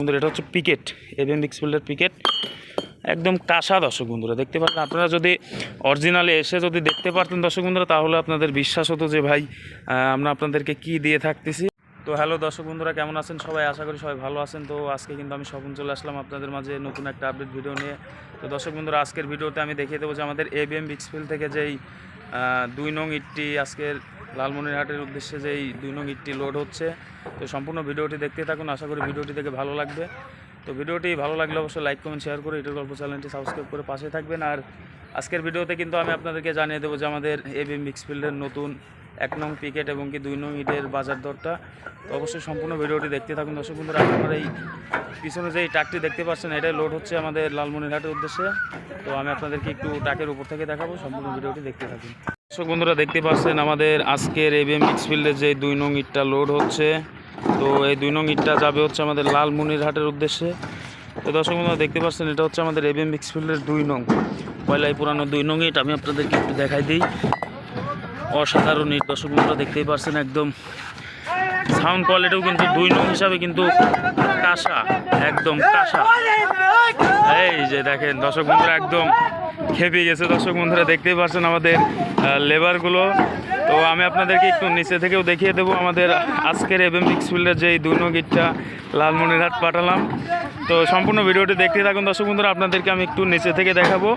বন্ধুরা, এটা হচ্ছে পিকেট এভিএম মিক্সফিল্ডের পিকেট। একদম কাঁসা দর্শক বন্ধুরা, দেখতে পারতেন আপনারা যদি অরিজিনালে এসে যদি দেখতে পারতেন দর্শক বন্ধুরা, তাহলে আপনাদের বিশ্বাস হতো যে ভাই আমরা আপনাদেরকে কি দিয়ে থাকতেছি। তো হ্যালো দর্শক বন্ধুরা, কেমন আছেন? সবাই আশা করি সবাই ভালো আছেন। তো আজকে কিন্তু আমি স্বপন চলে আসলাম আপনাদের মাঝে নতুন একটা আপডেট ভিডিও নিয়ে। তো দর্শক বন্ধুরা, আজকের ভিডিওতে আমি দেখিয়ে দেবো যে আমাদের এবিএম বিক্সফিল থেকে যেই দুই নং ইটটি আজকের লালমনিরহাটের উদ্দেশ্যে যে এই দুই নং ইটটি লোড হচ্ছে, তো সম্পূর্ণ ভিডিওটি দেখতে থাকুন। আশা করি ভিডিওটি দেখে ভালো লাগবে। তো ভিডিওটি ভালো লাগলে অবশ্যই লাইক কমেন্ট শেয়ার করে ইউটিউব গল্প চ্যানেলটি সাবস্ক্রাইব করে পাশে থাকবেন। আর আজকের ভিডিওতে কিন্তু আমি আপনাদেরকে জানিয়ে দেবো যে আমাদের এবিএম মিক্সফিল্ডের নতুন এক নং পিকেট এবং কি দুই নং ইটের বাজার দরটা। তো অবশ্যই সম্পূর্ণ ভিডিওটি দেখতে থাকুন। দর্শক বন্ধুরা, আপনারা এই পিছনে যে এই ট্রাকটি দেখতে পাচ্ছেন, এটাই লোড হচ্ছে আমাদের লালমনিরহাটের উদ্দেশ্যে। তো আমি আপনাদেরকে একটু ট্রাকের উপর থেকে দেখাবো, সম্পূর্ণ ভিডিওটি দেখতে থাকুন। দর্শক বন্ধুরা, দেখতে পাচ্ছেন আমাদের আজকের এবিএম মিক্সফিল্ডের যে দুই নং ইটটা লোড হচ্ছে। তো এই দুই নং ইটটা যাবে হচ্ছে আমাদের লালমনিরহাটের উদ্দেশ্যে। তো দর্শক বন্ধুরা, দেখতে পাচ্ছেন এটা হচ্ছে আমাদের এবিএম মিক্সফিল্ডের দুই নং। পয়লাই পুরানো দুই নং ইট, আমি আপনাদেরকে একটু দেখাই দিই। অসাধারণ ইট দর্শক দেখতেই পারছেন একদম সাউন্ড কোয়ালিটিও কিন্তু দুই নং হিসাবে কিন্তু কাঁসা, একদম কাঁসা। এই যে দেখেন দর্শক বন্ধুরা একদম খেপে গেছে। দর্শক বন্ধুরা দেখতেই পারছেন আমাদের লেবারগুলো। তো আমি আপনাদেরকে একটু নিচে থেকেও দেখিয়ে দেবো আমাদের আজকের এভএম ফিল্ডের যে দুই নং ইটটা লালমনিরহাট পাঠালাম। তো সম্পূর্ণ ভিডিওটি দেখতে থাকুন। দর্শক বন্ধুরা আপনাদেরকে আমি একটু নিচে থেকে দেখাবো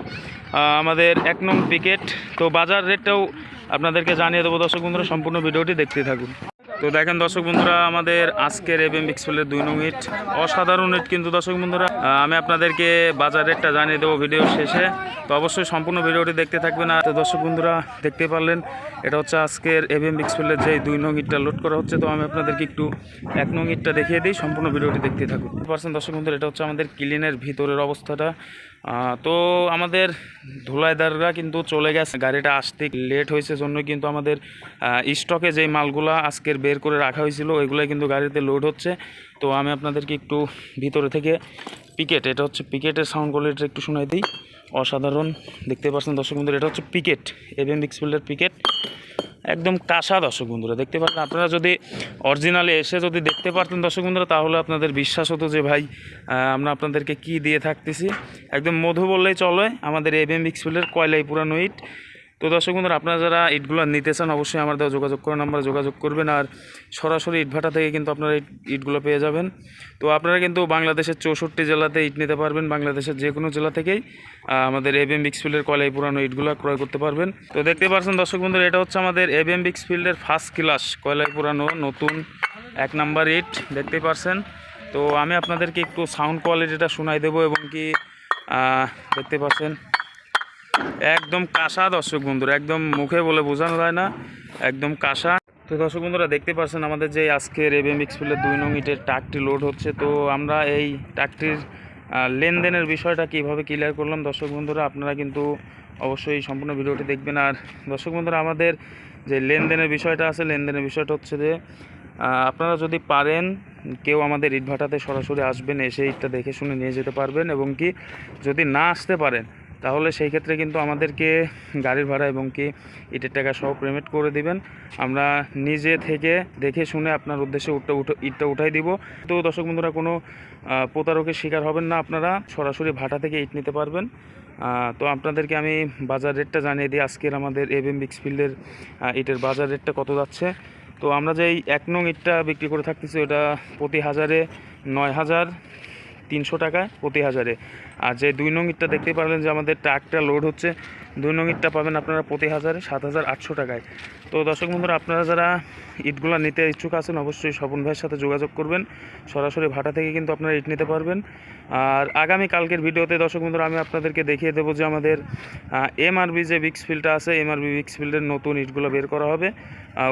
আমাদের এক নং পিকেট তো বাজার রেটটাও আপনাদেরকে জানিয়ে দেবো দর্শক বন্ধুরা, সম্পূর্ণ ভিডিওটি দেখতে থাকুন। তো দেখেন দর্শক বন্ধুরা, আমাদের আজকের এবং মিক্সফুলের দুই নং ইট, অসাধারণ ইট কিন্তু দর্শক বন্ধুরা। আমি আপনাদেরকে বাজার রেটটা জানিয়ে দেবো ভিডিও শেষে। তো অবশ্যই সম্পূর্ণ ভিডিওটি দেখতে থাকবেন। আর তো দর্শক বন্ধুরা, দেখতে পারলেন, এটা হচ্ছে আজকের এবিএম বিক্সফিলের যে দুই নং ইটটা লোড করা হচ্ছে। তো আমি আপনাদেরকে একটু এক নং ইটটা দেখিয়ে দিই, সম্পূর্ণ ভিডিওটি দেখতে থাকুন। পার্সেন্ট দর্শক বন্ধুরা, এটা হচ্ছে আমাদের ক্লিনের ভিতরের অবস্থাটা। তো আমাদের ধুলাইদাররা কিন্তু চলে গেছে। গাড়িটা আসতে লেট হয়েছে, জন্য কিন্তু আমাদের স্টকে যেই মালগুলা আজকের বের করে রাখা হয়েছিল, ওইগুলাই কিন্তু গাড়িতে লোড হচ্ছে। তো আমি আপনাদেরকে একটু ভিতরে থেকে পিকেট এটা হচ্ছে পিকেটের সাউন্ড কোয়ালিটিটা একটু শোনাই দিই। অসাধারণ, দেখতে পাচ্ছেন দর্শক বন্ধুরা, এটা হচ্ছে পিকেট এভিএম ডিক্সফিল্ডের পিকেট একদম কাঁসা দর্শক বন্ধুরা, দেখতে পারেন আপনারা যদি অরিজিনালে এসে যদি দেখতে পারতেন দর্শক বন্ধুরা, তাহলে আপনাদের বিশ্বাস হতো যে ভাই আমরা আপনাদেরকে কি দিয়ে থাকতেছি। একদম মধু বললেই চলে, আমাদের এভিএম বিক্সফিল্ডের কয়লাই পুরানো ইট। তো দর্শক বন্ধুরা, আপনারা যারা ইটগুলো নিতে চান, অবশ্যই আমার দেওয়া যোগাযোগ করার নাম্বারে যোগাযোগ করবেন। আর সরাসরি ইটভাটা থেকে কিন্তু আপনারা ইট ইটগুলো পেয়ে যাবেন। তো আপনারা কিন্তু বাংলাদেশের চৌষট্টি জেলাতে ইট নিতে পারবেন, বাংলাদেশের যে কোনো জেলা থেকেই। আমাদের এবিএম বিক্সফিল্ডের কলাই পুরানো ইটগুলো ক্রয় করতে পারবেন। তো দেখতে পাচ্ছেন দর্শক বন্ধুরা, এটা হচ্ছে আমাদের এবিএম বিক্সফিল্ডের ফার্স্ট ক্লাস কয়লাই পুরানো নতুন এক নাম্বার ইট দেখতেই পারছেন। তো আমি আপনাদেরকে একটু সাউন্ড কোয়ালিটিটা শোনাই দেবো এবং কি দেখতে পাচ্ছেন। একদম কাঁসা দর্শক বন্ধুরা, একদম মুখে বলে বোঝানো যায় না, একদম কাঁসা। তো দর্শক বন্ধুরা, দেখতে পাচ্ছেন আমাদের যে আজকের এবিএম এক্সপিলের দুই নং ইটের ট্রাকটি লোড হচ্ছে। তো আমরা এই ট্রাকটির লেনদেনের বিষয়টা কীভাবে ক্লিয়ার করলাম? দর্শক বন্ধুরা, আপনারা কিন্তু অবশ্যই সম্পূর্ণ ভিডিওটি দেখবেন। আর দর্শক বন্ধুরা, আমাদের যে লেনদেনের বিষয়টা আছে, লেনদেনের বিষয়টা হচ্ছে যে আপনারা যদি পারেন, কেউ আমাদের ইট ভাটাতে সরাসরি আসবেন, এসে ইটটা দেখে শুনে নিয়ে যেতে পারবেন। এবং কি, যদি না আসতে পারেন তাহলে সেই ক্ষেত্রে কিন্তু আমাদেরকে গাড়ির ভাড়া এবং কি ইটের টাকা সহ পেমেন্ট করে দিবেন। আমরা নিজে থেকে দেখে শুনে আপনার উদ্দেশ্যে উঠটা উঠে ইটটা উঠাই দিব। তো দর্শক বন্ধুরা, কোনো প্রতারকের শিকার হবেন না আপনারা। সরাসরি ভাটা থেকে ইট নিতে পারবেন। তো আপনাদেরকে আমি বাজার রেটটা জানিয়ে দিই। আজকের আমাদের এবিএম বিক্সফিল্ডের ইটের বাজার রেটটা কত যাচ্ছে। তো আমরা যে এক নং ইটটা বিক্রি করে থাকতেছি, ওটা প্রতি হাজারে নয় হাজার তিনশো টাকায় প্রতি হাজারে। আর যে দুই নং ইটটা দেখতে পারলেন যে আমাদের ট্রাকটা লোড হচ্ছে, দুই নং ইটটা পাবেন আপনারা প্রতি হাজারে সাত হাজার আটশো টাকায়। তো দর্শক বন্ধুরা, আপনারা যারা ইটগুলো নিতে ইচ্ছুক আছেন, অবশ্যই স্বপন ভাইয়ের সাথে যোগাযোগ করবেন। সরাসরি ভাটা থেকে কিন্তু আপনারা ইট নিতে পারবেন। আর আগামী কালকের ভিডিওতে দর্শক বন্ধুরা, আমি আপনাদেরকে দেখিয়ে দেবো যে আমাদের এমআরবি যে বিক্স ফিল্ডটা আছে এমআরবি বিক্স ফিল্ডের নতুন ইটগুলো বের করা হবে।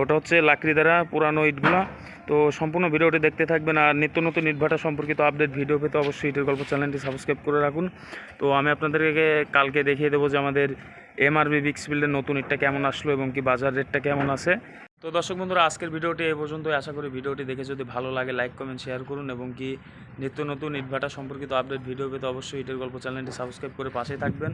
ওটা হচ্ছে লাকড়ি দ্বারা পুরানো ইটগুলো। তো সম্পূর্ণ ভিডিওটি দেখতে থাকবেন। আর নিত্য নতুন ইটভাটা সম্পর্কিত আপডেট ভিডিও পেতে অবশ্যই ইটের গল্প চ্যানেলটি সাবস্ক্রাইব করে রাখুন। তো আমি আপনাদেরকে কালকে দেখিয়ে দেবো যে আমাদের এমআরবি বিক্স ফিল্ডের নতুন ইটটা কেমন আসলো এবং কি বাজার রেটটা কেমন আছে। তো দর্শক বন্ধুরা, আজকের ভিডিওটি এই পর্যন্ত আশা করি ভিডিওটি দেখে যদি ভালো লাগে লাইক কমেন্ট শেয়ার করুন এবং কি নিত্য নতুন ইটভাটা সম্পর্কিত আপডেট ভিডিও পেতে অবশ্যই ইটের গল্প চ্যানেলটি সাবস্ক্রাইব করে পাশে থাকবেন।